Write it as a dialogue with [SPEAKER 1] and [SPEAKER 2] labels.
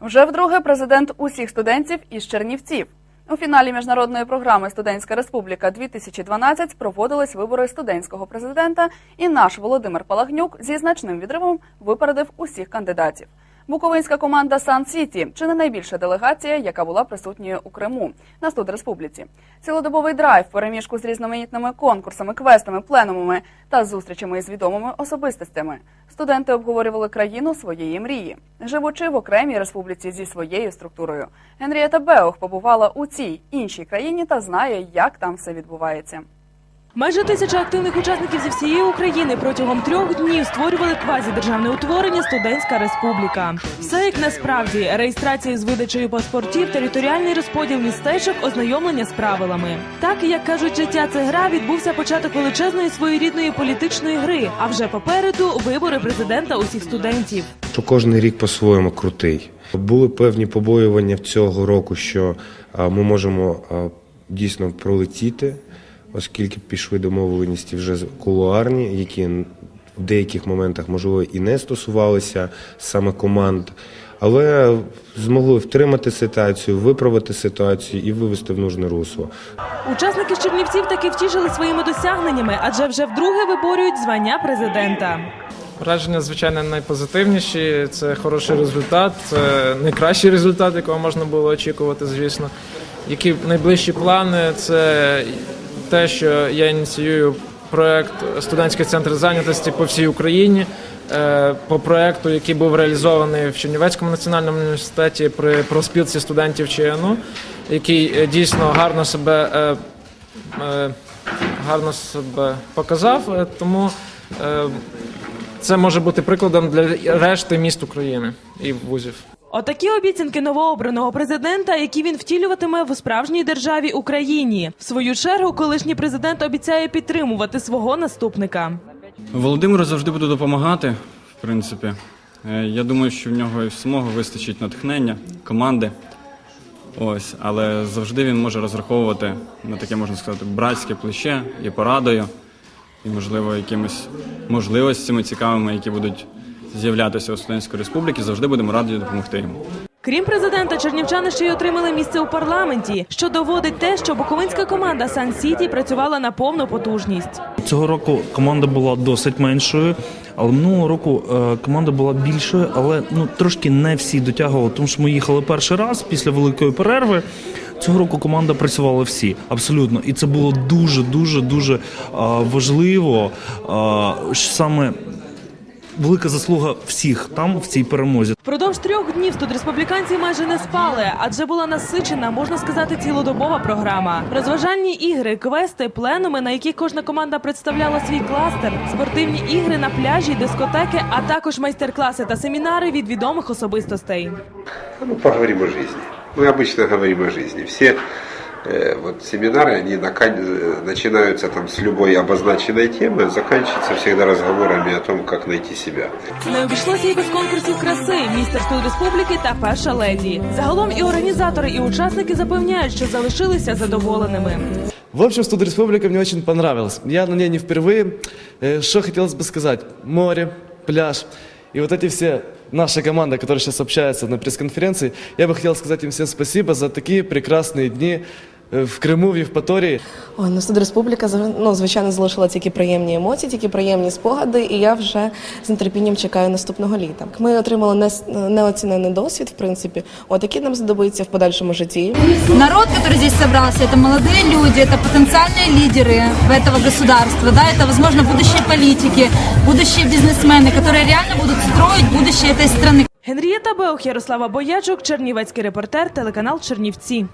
[SPEAKER 1] Вже вдруге президент усіх студентів із Чернівців. У фіналі міжнародної програми Студентська Республіка 2012 проводились вибори студентського президента, і наш Володимир Палагнюк зі значним відривом випередив усіх кандидатів. Буковинська команда Сан Сіті чи не найбільша делегація, яка була присутньою у Криму на студреспубліці. Цілодобовий драйв, переміжку з різноманітними конкурсами, квестами, пленумами та зустрічами із відомими особистостями. Студенти обговорювали країну своєї мрії, живучи в окремій республіці зі своєю структурою. Генрієта Беох побувала у цій іншій країні та знає, як там все відбувається.
[SPEAKER 2] Майже тисяча активних учасників зі всієї України протягом трьох днів створювали квазідержавне утворення Студентська Республіка. Все як насправді реєстрація з видачею паспортів, територіальний розподіл містечок, ознайомлення з правилами. Так як кажуть, життя це гра, відбувся початок величезної своєрідної політичної гри. А вже попереду вибори президента усіх студентів.
[SPEAKER 3] що кожен рік по-своєму крутий. Були певні побоювання цього року, що ми можемо дійсно пролетіти, оскільки пішли домовленості вже з- кулуарні, які в деяких моментах можливо і не стосувалися саме команд. Але змогли втримати ситуацію, виправити ситуацію і вивести в нужне русло.
[SPEAKER 2] Учасники з Чернівців таки втішили своїми досягненнями, адже вже вдруге виборюють звання президента.
[SPEAKER 4] Враження, звичайно, найпозитивніші. Це хороший результат, це найкращий результат, якого можна було очікувати, звісно. Які найближчі плани? Це те, що я ініціюю проект студентський центр зайнятості по всій Україні. Е, По проекту, який був реалізований в Чернівецькому національному університеті при проспілці студентів ЧНУ, який е, дійсно гарно себе е, гарно себе показав. Тому це може бути прикладом для решти міст України і вузів.
[SPEAKER 2] Отакі обіцянки новообраного президента, які він втілюватиме в справжній державі Україні. В свою чергу, колишній президент обіцяє підтримувати свого наступника.
[SPEAKER 5] Володимиру завжди буду допомагати, в принципі. Е, Я думаю, що в нього і самого вистачить натхнення, команди. Ось, але завжди він може розраховувати на таке, можна сказати, братське плече і порадою, і, можливо, якимись можливостями цікавими, які будуть з'являтися у Студентській республіці, завжди будемо раді допомогти йому.
[SPEAKER 2] Крім президента, чернівчани ще й отримали місце у парламенті, що доводить те, що буковинська команда Сан Сіті працювала на повну потужність.
[SPEAKER 6] Цього року команда була досить меншою, але минулого року е, команда була більшою, але ну трошки не всі дотягували, тому що ми їхали перший раз після великої перерви. Цього року команда працювала всі абсолютно, і це було дуже, дуже, дуже е, важливо. е, що саме велика заслуга всіх там в цій перемозі.
[SPEAKER 2] Впродовж трьох днів студреспубліканці майже не спали, адже була насичена, можна сказати, цілодобова програма. Розважальні ігри, квести, пленуми, на яких кожна команда представляла свій кластер, спортивні ігри на пляжі, дискотеки, а також майстер-класи та семінари від відомих особистостей.
[SPEAKER 7] Ну, поговорим о жизни. Мы обычно говорим о жизни. Все э, вот семинары, они нака- э, начинаются там с любой обозначенной темы, а заканчиваются всегда разговорами о том, как найти себя.
[SPEAKER 2] Не обійшлося і без конкурсів краси, містер студ республіки та перша леді. Загалом і організатори, і учасники запевняють, що залишилися задоволеними.
[SPEAKER 8] В общем, студреспублика мне очень понравилась. Я на ней не впервые. Э, Что хотелось бы сказать? Море, пляж. И вот эти все наша команда, которая сейчас общается на пресс-конференции, я бы хотел сказать им всем спасибо за такие прекрасные дни э, в Крыму, в Евпатории.
[SPEAKER 9] Ой, ну Студреспубліка зав- ну, звичайно залишила тільки приємні емоції, тільки приємні спогади, і я вже з нетерпінням чекаю наступного літа. Ми отримали нес- неоцінений досвід, в принципі, от який нам знадобиться в подальшому житті.
[SPEAKER 10] Народ, который здесь собрался, это молодые люди, это потенциальные лидеры этого государства, да, это, возможно, будущие политики, будущие бизнесмены, которые реально будут строить будущее этой страны.
[SPEAKER 2] Генрієта Беох, Ярослава Боячук, Чернівецький репортер, телеканал Чернівці.